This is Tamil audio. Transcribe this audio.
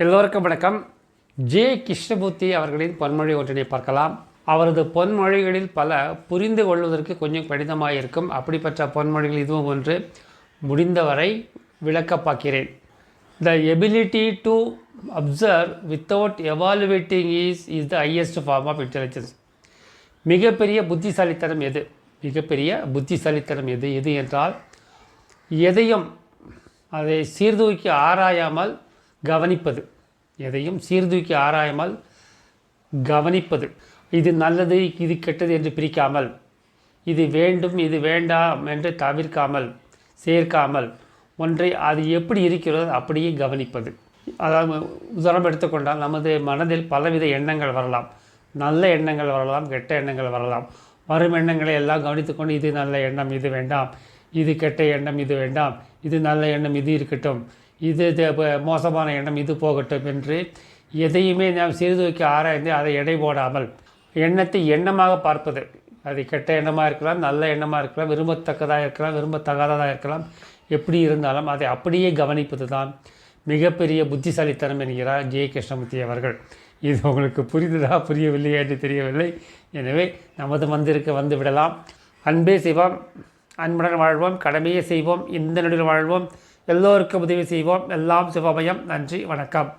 எல்லோருக்கும் வணக்கம். ஜே. கிருஷ்ணமூர்த்தி அவர்களின் பொன்மொழி ஒன்றினை பார்க்கலாம். அவரது பொன்மொழிகளில் பல புரிந்து கொள்வதற்கு கொஞ்சம் கடினமாக இருக்கும். அப்படிப்பட்ட பொன்மொழிகள் இதுவும் ஒன்று. முடிந்தவரை விளக்க பார்க்கிறேன். The ability to observe without evaluating is is the highest form of intelligence மிகப்பெரிய புத்திசாலித்தனம் எது? மிகப்பெரிய புத்திசாலித்தனம் எது? எது என்றால் எதையும் அதை சீர்தூக்கி ஆராயாமல் கவனிப்பது. எதையும் சீர்தூக்கி ஆராயாமல் கவனிப்பது. இது நல்லது இது கெட்டது என்று பிரிக்காமல் இது வேண்டும் இது வேண்டாம் என்று தவிர்க்காமல் சேர்க்காமல் ஒன்றை அது எப்படி இருக்கிறதோ அப்படியே கவனிப்பது. அதாவது உதாரணம் எடுத்துக்கொண்டால் நமது மனதில் பலவித எண்ணங்கள் வரலாம். நல்ல எண்ணங்கள் வரலாம் கெட்ட எண்ணங்கள் வரலாம். வரும் எண்ணங்களை எல்லாம் கவனித்துக்கொண்டு இது நல்ல எண்ணம் இது வேண்டாம். இது கெட்ட எண்ணம் இது வேண்டாம். இது நல்ல எண்ணம் இது இருக்கட்டும். இது மோசமான எண்ணம் இது போகட்டும் என்று எதையுமே நாம் சீர்தூக்கி ஆராய்ந்து அதை எடை போடாமல் எண்ணத்தை எண்ணமாக பார்ப்பது. அது கெட்ட எண்ணமாக இருக்கலாம் நல்ல எண்ணமாக இருக்கலாம் விரும்பத்தக்கதாக இருக்கலாம் விரும்பத்தகாததாக இருக்கலாம். எப்படி இருந்தாலும் அதை அப்படியே கவனிப்பது தான் மிகப்பெரிய புத்திசாலித்தனம் என்கிறார் ஜெய கிருஷ்ணமூர்த்தி அவர்கள். இது உங்களுக்கு புரிந்ததா புரியவில்லையா என்று தெரியவில்லை. எனவே நமது மந்திருக்கு வந்து விடலாம். அன்பே செய்வோம் அன்புடன் வாழ்வோம் கடமையை செய்வோம் இந்த நொடியில் வாழ்வோம். எல்லோருக்கும் உதவி செய்வோம். எல்லாம் சிவமயம். நன்றி. வணக்கம்.